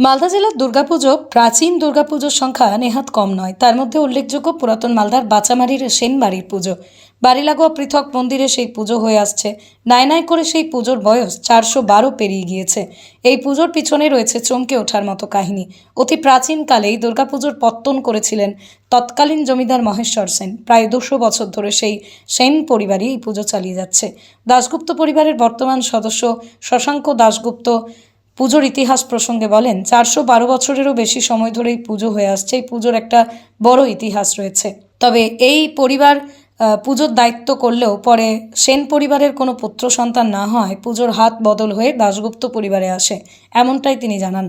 মালদা জেলার দুর্গাপুজো, প্রাচীন দুর্গাপুজোর সংখ্যা নেহাত কম নয়। তার মধ্যে উল্লেখযোগ্য পুরাতন মালদার বাচামারির সেন বাড়ির পুজো। বাড়ি লাগোয়া পৃথক মন্দিরে সেই পুজো হয়ে আসছে। নাই নাই করে সেই পুজোর বয়স চারশো বারো পেরিয়ে গিয়েছে। এই পুজোর পিছনে রয়েছে চমকে ওঠার মতো কাহিনী। অতি প্রাচীনকালেই দুর্গাপুজোর পত্তন করেছিলেন তৎকালীন জমিদার মহেশ্বর সেন। প্রায় দুশো বছর ধরে সেই সেন পরিবারই এই পুজো চালিয়ে যাচ্ছে। দাশগুপ্ত পরিবারের বর্তমান সদস্য শশাঙ্ক দাশগুপ্ত পুজোর ইতিহাস প্রসঙ্গে বলেন, চারশো বারো বছরেরও বেশি সময় ধরে এই পুজো হয়ে আসছে। এই পুজোর একটা বড় ইতিহাস রয়েছে। তবে এই পরিবার পুজোর দায়িত্ব করলেও পরে সেন পরিবারের কোনো পুত্র সন্তান না হয় পুজোর হাত বদল হয়ে দাশগুপ্ত পরিবারে আসে, এমনটাই তিনি জানান।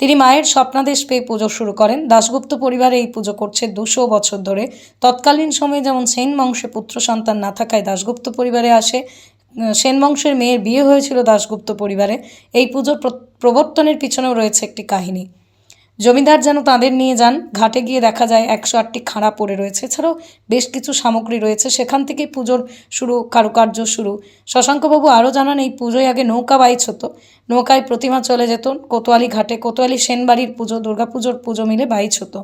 তিনি মায়ের স্বপ্নাদেশ পেয়ে পুজো শুরু করেন। দাশগুপ্ত পরিবারে এই পুজো করছে দুশো বছর ধরে। তৎকালীন সময়ে যেমন সেন বংশে পুত্র সন্তান না থাকায় দাশগুপ্ত পরিবারে আসে আহ, সেন বংশের মেয়ের বিয়ে হয়েছিল দাশগুপ্ত পরিবারে। এই পুজোর প্রবর্তনের পিছনেও রয়েছে একটি কাহিনী। জমিদার যেন তাদের নিয়ে যান ঘাটে গিয়ে দেখা যায় একশো আটটি খাঁড়া পড়ে রয়েছে। এছাড়াও বেশ কিছু সামগ্রী রয়েছে। সেখান থেকেই পুজোর শুরু কারুকার্য শুরু। শশাঙ্কবাবু আরও জানান এই পুজোয় আগে নৌকা বাইচ হতো। নৌকায় প্রতিমা চলে যেত। কোতোয়ালি ঘাটে কোতোয়ালি সেনবাড়ির পুজো দুর্গাপুজোর পুজো মিলে বাইচ হতো।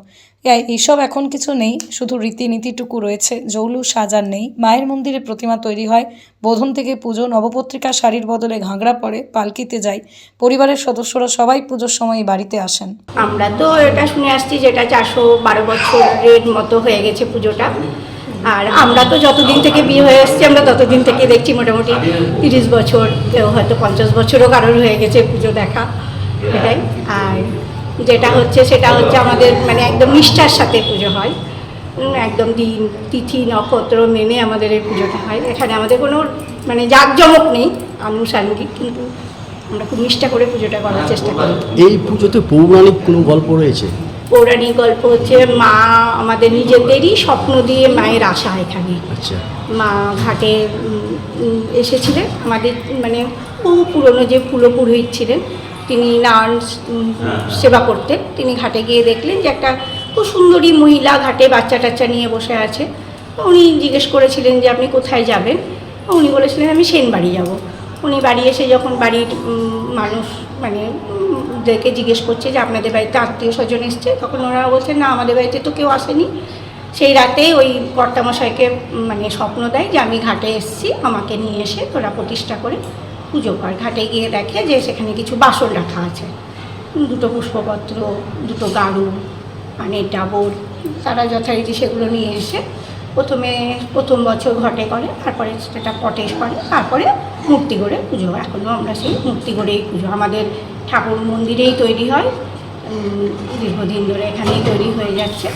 এইসব এখন কিছু নেই, শুধু রীতিনীতিটুকু রয়েছে। জৌলু সাজার নেই। মায়ের মন্দিরে প্রতিমা তৈরি হয়। বোধন থেকে পুজো নবপত্রিকা শাড়ির বদলে ঘাগড়া পরে পালকিতে যায় পরিবারের সদস্যরা সবাই পুজোর সময় বাড়িতে আসেন। আমরা তো এটা শুনে আসছি যেটা চারশো বারো বছরের মতো হয়ে গেছে পুজোটা। আর আমরা তো যতদিন থেকে বিয়ে হয়ে এসছি, আমরা ততদিন থেকে দেখছি মোটামুটি তিরিশ বছর, হয়তো পঞ্চাশ বছরও কারোর হয়ে গেছে পুজো দেখা। এটাই। আর যেটা হচ্ছে সেটা হচ্ছে আমাদের মানে একদম নিষ্ঠার সাথে পুজো হয়। একদম দিন তিথি নক্ষত্র মেনে আমাদের এই পুজোটা হয়। এখানে আমাদের কোনো মানে জাঁকজমক নেই আনুষাঙ্গিক কিন্তু আমরা খুব নিষ্ঠা করে পুজোটা করার চেষ্টা করি। এই পুজোতে পৌরাণিক কোনো গল্প রয়েছে? পৌরাণিক গল্প হচ্ছে মা আমাদের নিজেদেরই স্বপ্ন দিয়ে মায়ের আশা এখানে। আচ্ছা। মা ঘাটে এসেছিলেন। আমাদের মানে বহু পুরনো যে পুরোপুরোহিত ছিলেন তিনি নারায়ণ উম, সেবা করতেন। তিনি ঘাটে গিয়ে দেখলেন যে একটা খুব সুন্দরী মহিলা ঘাটে বাচ্চা টাচ্চা নিয়ে বসে আছে। উনি জিজ্ঞেস করেছিলেন যে আপনি কোথায় যাবেন? উনি বলেছিলেন আমি সেন বাড়ি যাব। উনি বাড়ি এসে যখন বাড়ির মানুষ মানে দেখে জিজ্ঞেস করছে যে আপনাদের বাড়িতে আত্মীয় স্বজন এসছে তখন ওনারা বলছেন না আমাদের বাড়িতে তো কেউ আসেনি। সেই রাতে ওই কর্তামশাইকে মানে স্বপ্ন দেয় যে আমি ঘাটে এসেছি আমাকে নিয়ে এসে তোরা প্রতিষ্ঠা করে পুজো কর ঘাটে গিয়ে দেখে যে সেখানে কিছু বাসন রাখা আছে। দুটো পুষ্পপত্র দুটো গাড়ু পানের ডাবর তারা যথারীতি সেগুলো নিয়ে এসে প্রথমে প্রথম বছর ঘটে করে তারপরে সেটা পটে করে তারপরে মূর্তি গড়ে পুজো। হয় এখনও আমরা সেই মূর্তি গড়েই পুজো। আমাদের ঠাকুর মন্দিরেই তৈরি হয়। দীর্ঘদিন ধরে এখানেই তৈরি হয়ে যাচ্ছে।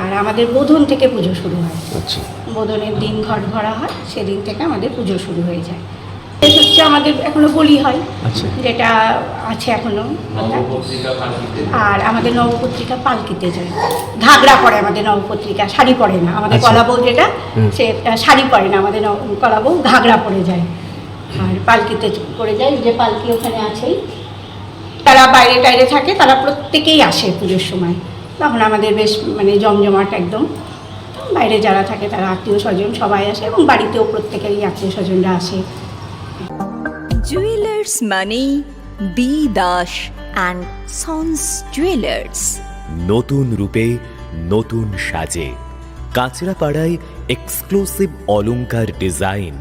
আর আমাদের বোধন থেকে পুজো শুরু হয়। আচ্ছা। বোধনের দিন ঘট ভরা হয় সেদিন থেকে আমাদের পুজো শুরু হয়ে যায়। হচ্ছে আমাদের এখনও বলি হয় আচ্ছা। যেটা আছে এখনও। আর আমাদের নবপত্রিকা পালকিতে যায়। ঘাগরা পরে আমাদের নবপত্রিকা শাড়ি পরে না। আমাদের আচ্ছা। কলাবউ যেটা সে শাড়ি পরে না। আমাদের কলাবউ ঘাগরা পরে যায়। আর পালকিতে করে যায় যে পালকি ওখানে আছেই। তারা বাইরে টাইরে থাকে তারা প্রত্যেকেই আসে পুজোর সময়। তখন আমাদের বেশ মানে জমজমাট একদম। বাইরে যারা থাকে তারা আত্মীয় স্বজন সবাই আসে এবং বাড়িতেও প্রত্যেকেরই আত্মীয় স্বজনরা আসে। জুয়েলার্স মানে B Das and sons jewellers নতুন রূপে নতুন সাজে। কাঁচরাপাড়ায় এক্সক্লুসিভ অলংকার ডিজাইন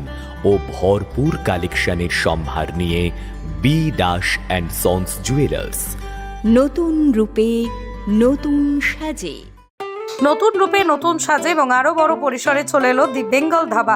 ও ভরপুর কালেকশনের সম্ভার নিয়ে B Das and sons jewellers নতুন রূপে নতুন সাজে। নতুন রূপে নতুন সাজে এবং আরও বড় পরিসরে চলে এলো দি বেঙ্গল ধাবা।